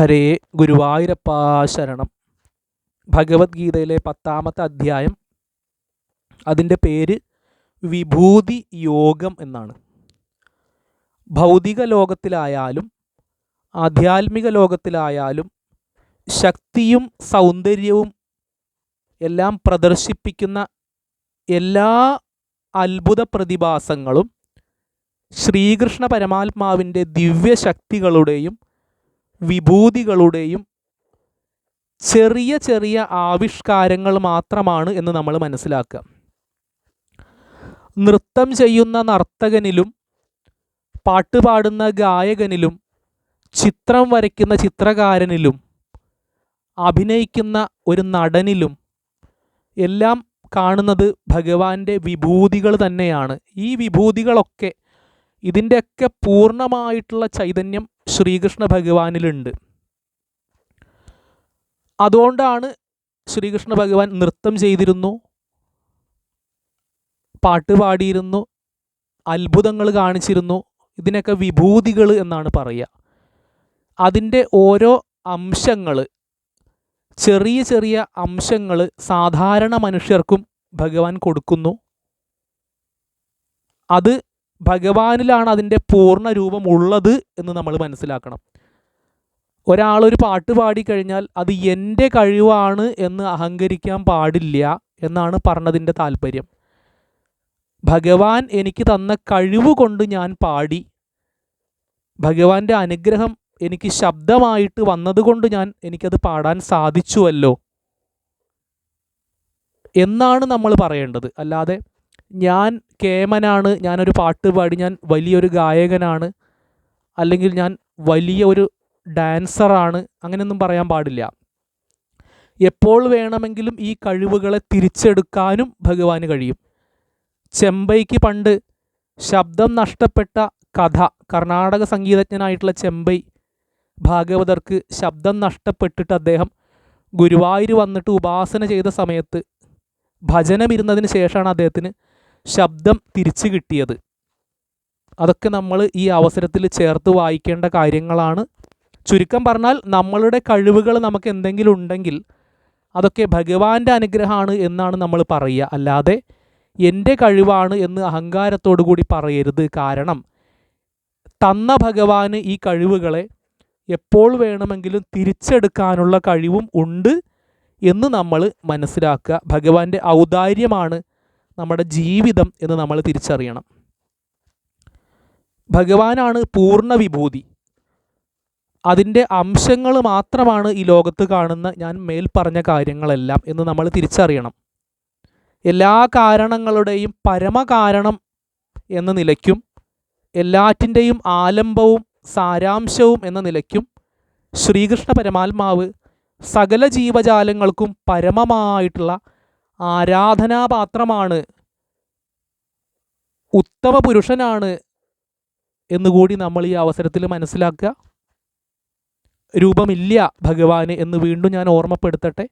ഹരേ ഗുരുവായൂരപ്പാശരണം ഭഗവത്ഗീതയിലെ പത്താമത്തെ അധ്യായം അതിന്റെ പേര് വിഭൂതി യോഗം എന്നാണ്. ഭൗതിക ലോകത്തിലായാലും ആധ്യാത്മിക ലോകത്തിലായാലും ശക്തിയും സൗന്ദര്യവും എല്ലാം പ്രദർശിപ്പിക്കുന്ന എല്ലാ അത്ഭുത പ്രതിഭാസങ്ങളും ശ്രീകൃഷ്ണ പരമാത്മാവിന്റെ ദിവ്യശക്തികളുടെയും വിഭൂതികളുടെയും ചെറിയ ചെറിയ ആവിഷ്കാരങ്ങൾ മാത്രമാണ് എന്ന് നമ്മൾ മനസ്സിലാക്കുക. നൃത്തം ചെയ്യുന്ന നർത്തകനിലും പാട്ടുപാടുന്ന ഗായകനിലും ചിത്രം വരയ്ക്കുന്ന ചിത്രകാരനിലും അഭിനയിക്കുന്ന ഒരു നടനിലും എല്ലാം കാണുന്നത് ഭഗവാന്റെ വിഭൂതികൾ തന്നെയാണ്. ഈ വിഭൂതികളൊക്കെ ഇതിന്റെയൊക്കെ പൂർണമായിട്ടുള്ള ചൈതന്യം ശ്രീകൃഷ്ണ ഭഗവാനിലുണ്ട്. അതുകൊണ്ടാണ് ശ്രീകൃഷ്ണ ഭഗവാൻ നൃത്തം ചെയ്തിരുന്നു പാട്ട് പാടിയിരുന്നു അത്ഭുതങ്ങൾ കാണിച്ചിരുന്നു ഇതിനൊക്കെ വിഭൂതികൾ എന്നാണ് പറയുക. അതിന്റെ ഓരോ അംശങ്ങൾ ചെറിയ ചെറിയ അംശങ്ങൾ സാധാരണ മനുഷ്യർക്കും ഭഗവാൻ കൊടുക്കുന്നു. അത് ഭഗവാനിലാണ് അതിന്റെ പൂർണ രൂപം ഉള്ളത് എന്ന് നമ്മൾ മനസ്സിലാക്കണം. ഒരാളൊരു പാട്ട് പാടിക്കഴിഞ്ഞാൽ അത് എന്റെ കഴിവാണ് എന്ന് അഹങ്കരിക്കാൻ പാടില്ല എന്നാണ് പറഞ്ഞതിന്റെ താല്പര്യം. ഭഗവാൻ എനിക്ക് തന്ന കഴിവ് കൊണ്ട് ഞാൻ പാടി. ഭഗവാന്റെ അനുഗ്രഹം എനിക്ക് ശബ്ദമായിട്ട് വന്നതുകൊണ്ട് ഞാൻ എനിക്കത് പാടാൻ സാധിച്ചുവല്ലോ എന്നാണ് നമ്മൾ പറയേണ്ടത്. അല്ലാതെ ഞാൻ കേമനാണ് ഞാനൊരു പാട്ട് പാടി ഞാൻ വലിയൊരു ഗായകനാണ് അല്ലെങ്കിൽ ഞാൻ വലിയ ഒരു ഡാൻസറാണ് അങ്ങനെയൊന്നും പറയാൻ പാടില്ല. എപ്പോൾ വേണമെങ്കിലും ഈ കഴിവുകളെ തിരിച്ചെടുക്കാനും ഭഗവാന് കഴിയും. ചെമ്പൈക്ക് പണ്ട് ശബ്ദം നഷ്ടപ്പെട്ട കഥ കർണാടക സംഗീതജ്ഞനായിട്ടുള്ള ചെമ്പൈ ഭാഗവതർക്ക് ശബ്ദം നഷ്ടപ്പെട്ടിട്ട് അദ്ദേഹം ഗുരുവായൂർ വന്നിട്ട് ഉപാസന ചെയ്ത സമയത്ത് ഭജനമിരുന്നതിന് ശേഷമാണ് അദ്ദേഹത്തിന് ശബ്ദം തിരിച്ചു കിട്ടിയത്. അതൊക്കെ നമ്മൾ ഈ അവസരത്തിൽ ചേർത്ത് വായിക്കേണ്ട കാര്യങ്ങളാണ്. ചുരുക്കം പറഞ്ഞാൽ നമ്മളുടെ കഴിവുകൾ നമുക്ക് എന്തെങ്കിലും ഉണ്ടെങ്കിൽ അതൊക്കെ ഭഗവാന്റെ അനുഗ്രഹമാണ് എന്നാണ് നമ്മൾ പറയുക. അല്ലാതെ എന്റെ കഴിവാണ് എന്ന് അഹങ്കാരത്തോടു കൂടി പറയരുത്. കാരണം തന്ന ഭഗവാന് ഈ കഴിവുകളെ എപ്പോൾ വേണമെങ്കിലും തിരിച്ചെടുക്കാനുള്ള കഴിവും ഉണ്ട് എന്ന് നമ്മൾ മനസ്സിലാക്കുക. ഭഗവാന്റെ ഔദാര്യമാണ് നമ്മുടെ ജീവിതം എന്ന് നമ്മൾ തിരിച്ചറിയണം. ഭഗവാനാണ് പൂർണ വിഭൂതി. അതിന്റെ അംശങ്ങൾ മാത്രമാണ് ഈ ലോകത്ത് കാണുന്ന ഞാൻ മേൽ പറഞ്ഞ കാര്യങ്ങളെല്ലാം എന്ന് നമ്മൾ തിരിച്ചറിയണം. എല്ലാ കാരണങ്ങളുടെയും പരമകാരണം എന്ന നിലയ്ക്കും എല്ലാറ്റിന്റെയും ആലംബവും സാരാംശവും എന്ന നിലയ്ക്കും ശ്രീകൃഷ്ണ പരമാത്മാവ് സകല ജീവജാലങ്ങൾക്കും പരമമായിട്ടുള്ള ആരാധനാപാത്രമാണ്. ഉത്തമ പുരുഷനാണ് എന്നുകൂടി നമ്മൾ ഈ അവസരത്തിൽ മനസ്സിലാക്കുക. രൂപമില്ല ഭഗവാന് എന്ന് വീണ്ടും ഞാൻ ഓർമ്മപ്പെടുത്തട്ടെ.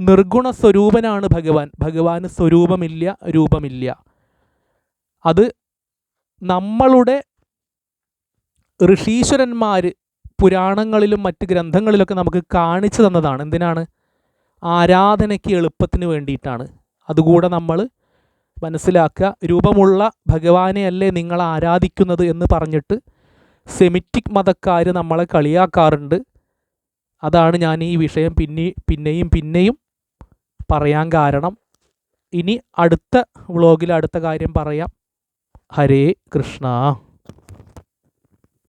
നിർഗുണ സ്വരൂപനാണ് ഭഗവാൻ. ഭഗവാന് സ്വരൂപമില്ല രൂപമില്ല. അത് നമ്മളുടെ ഋഷീശ്വരന്മാർ പുരാണങ്ങളിലും മറ്റ് ഗ്രന്ഥങ്ങളിലൊക്കെ നമുക്ക് കാണിച്ചു തന്നതാണ്. എന്തിനാണ്? ആരാധനയ്ക്ക് എളുപ്പത്തിന് വേണ്ടിയിട്ടാണ്. അതുകൂടെ നമ്മൾ മനസ്സിലാക്കുക രൂപമുള്ള ഭഗവാനെയല്ലേ നിങ്ങൾ ആരാധിക്കുന്നത് എന്ന് പറഞ്ഞിട്ട് സെമിറ്റിക് മതക്കാർ നമ്മളെ കളിയാക്കാറുണ്ട്. അതാണ് ഞാൻ ഈ വിഷയം പിന്നെ പിന്നെയും പിന്നെയും പറയാൻ കാരണം. ഇനി അടുത്ത വ്ളോഗിൽ അടുത്ത കാര്യം പറയാം. ഹരേ കൃഷ്ണ.